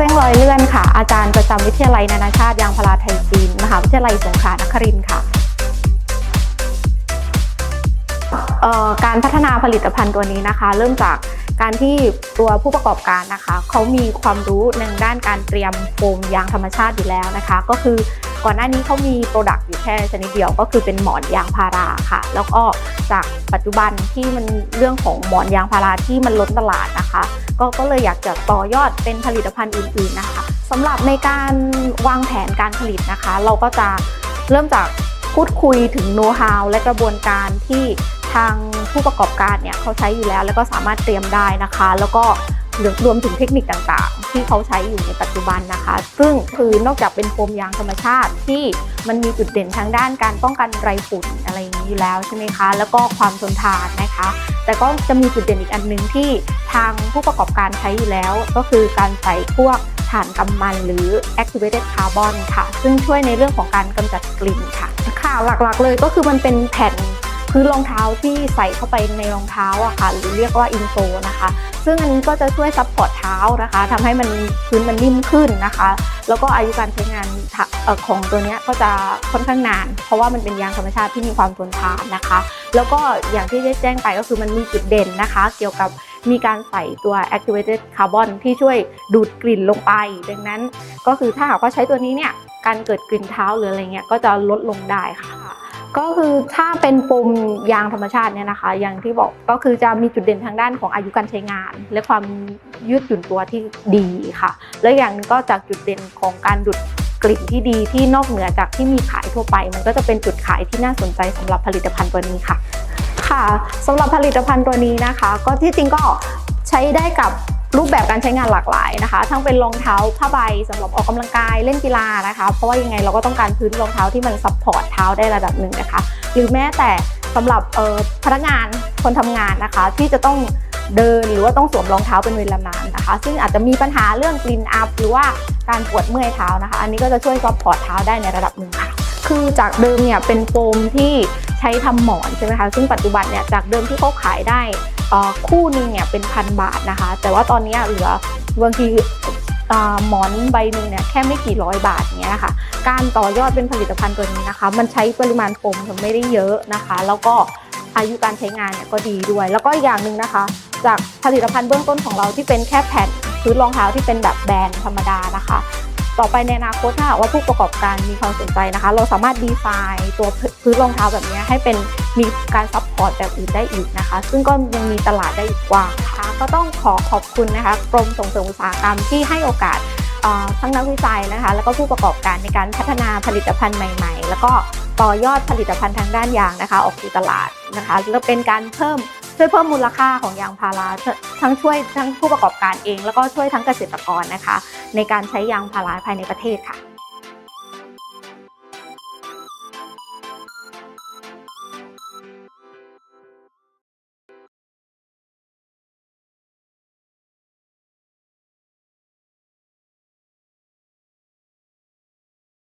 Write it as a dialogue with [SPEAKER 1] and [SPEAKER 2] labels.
[SPEAKER 1] เส้งลอยเลื่อนค่ะ อาจารย์ประจำวิทยาลัยนานาชาติยางพาราไทยจีน มหาวิทยาลัยสงขลานครินทร์ค่ะการพัฒนาผลิตภัณฑ์ตัวนี้นะคะ เริ่มจากการที่ตัวผู้ประกอบการนะคะ เขามีความรู้ในด้านการเตรียมโฟมยางธรรมชาติอยู่แล้วนะคะ ก็คือ ก่อนหน้านี้เขามีโปรดักต์อยู่แค่ชนิดเดียวก็คือเป็นหมอนยางพาราค่ะ แล้วก็จากปัจจุบันที่มันเรื่องของหมอนยางพาราที่มันล้นตลาดนะคะ ก็ก็เลยอยากจะต่อยอดเป็นผลิตภัณฑ์อื่นๆนะคะสำหรับในการวางแผนการผลิตนะคะ เราก็จะเริ่มจากพูดคุยถึงโน้ตฮาวและกระบวนการที่ทางผู้ประกอบการเนี่ยเขาใช้อยู่แล้ว แล้วก็สามารถเตรียมได้นะคะ แล้วก็ รวมถึงเทคนิคต่างๆ ที่เขาใช้อยู่ในปัจจุบันนะคะ ซึ่งคือนอกจากเป็นโฟมยางธรรมชาติที่มันมีจุดเด่นทางด้านการป้องกันไรฝุ่นอะไรอย่างนี้อยู่แล้วใช่ไหมคะ แล้วก็ความทนทานนะคะ แต่ก็จะมีจุดเด่นอีกอันหนึงที่ทางผู้ประกอบการใช้อยู่แล้ว ก็คือการใส่พวกถ่านกำมันหรือ activated carbon ค่ะ ซึ่งช่วยในเรื่องของการกำจัดกลิ่นค่ะค่ะหลักๆเลยก็คือมันเป็นแผ่น พื้นรองเท้าที่ใส่เข้าไปในรองเท้าอะค่ะหรือเรียกว่าอินโซนะคะ ซึ่งอันนี้ก็จะช่วยซับพอร์ตเท้านะคะทำให้มันพื้นมันนิ่มขึ้นนะคะ แล้วก็อายุการใช้งานของตัวนี้ก็จะค่อนข้างนาน เพราะว่ามันเป็นยางธรรมชาติที่มีความทนทานนะคะ แล้วก็อย่างที่ได้แจ้งไปก็คือมันมีจุดเด่นนะคะ เกี่ยวกับมีการใส่ตัว activated carbon ที่ช่วยดูดกลิ่นลงไป ดังนั้นก็คือถ้าหากว่าใช้ตัวนี้เนี่ยการเกิดกลิ่นเท้าหรืออะไรเงี้ยก็จะลดลงได้ค่ะ ก็คือถ้าเป็นโฟมยางธรรมชาติเนี่ยนะคะ อย่างที่บอกก็คือจะมีจุดเด่นทางด้านของอายุการใช้งาน และความยืดหยุ่นตัวที่ดีค่ะ และอย่างนึงก็จากจุดเด่นของการดูดกลิ่นที่ดีที่นอกเหนือจากที่มีขายทั่วไป มันก็จะเป็นจุดขายที่น่าสนใจสำหรับผลิตภัณฑ์ตัวนี้ค่ะ ค่ะสำหรับผลิตภัณฑ์ตัวนี้นะคะ ก็ที่จริงก็ใช้ได้กับ รูปแบบการใช้งานหลากหลายนะคะ ทั้งเป็นรองเท้าผ้าใบสำหรับออกกำลังกายเล่นกีฬานะคะ เพราะว่ายังไงเราก็ต้องการพื้นรองเท้าที่มันซัพพอร์ตเท้าได้ระดับหนึ่งนะคะ หรือแม้แต่สำหรับพนักงานคนทำงานนะคะ ที่จะต้องเดินหรือว่าต้องสวมรองเท้าเป็นเวลานานนะคะ ซึ่งอาจจะมีปัญหาเรื่องกลิ่นอัพหรือว่าการปวดเมื่อยเท้านะคะ อันนี้ก็จะช่วยซัพพอร์ตเท้าได้ในระดับหนึ่งค่ะ คือจากเดิมเนี่ยเป็นโฟมที่ ใช้ทำหมอนใช่ไหมคะ ซึ่งปัจจุบันเนี่ยจากเดิมที่เขาขายได้คู่นึงเนี่ยเป็นพันบาทนะคะ แต่ว่าตอนนี้เหลือบางทีหมอนใบหนึ่งเนี่ยแค่ไม่กี่ร้อยบาทเนี้ยนะคะการต่อยอดเป็นผลิตภัณฑ์ตัวนี้นะคะ มันใช้ปริมาณโฟมไม่ได้เยอะนะคะ แล้วก็อายุการใช้งานเนี่ยก็ดีด้วย แล้วก็อีกอย่างหนึ่งนะคะ จากผลิตภัณฑ์เบื้องต้นของเราที่เป็นแค่แผ่นพื้นรองเท้าที่เป็นแบบแบรนด์ธรรมดานะคะ ต่อไปในอนาคตถ้าหากว่าผู้ประกอบการมีความสนใจนะคะ เราสามารถดีไซน์ตัวพื้นรองเท้าแบบนี้ให้เป็นมีการซัพพอร์ตแบบอื่นได้อีกนะคะ ซึ่งก็ยังมีตลาดได้อีกกว้างค่ะก็ต้องขอขอบคุณนะคะกรมส่งเสริมอุตสาหกรรมที่ให้โอกาสทั้งนักวิจัยนะคะ แล้วก็ผู้ประกอบการในการพัฒนาผลิตภัณฑ์ใหม่ ๆ แล้วก็ต่อยอดผลิตภัณฑ์ทางด้านยางนะคะ ออกสู่ตลาดนะคะแล้วเป็นการเพิ่ม ช่วยเพิ่มมูลค่าของยางพาราทั้งช่วยทั้งผู้ประกอบการเอง แล้วก็ช่วยทั้งเกษตรกรนะคะ ในการใช้ยางพาราภายในประเทศค่ะ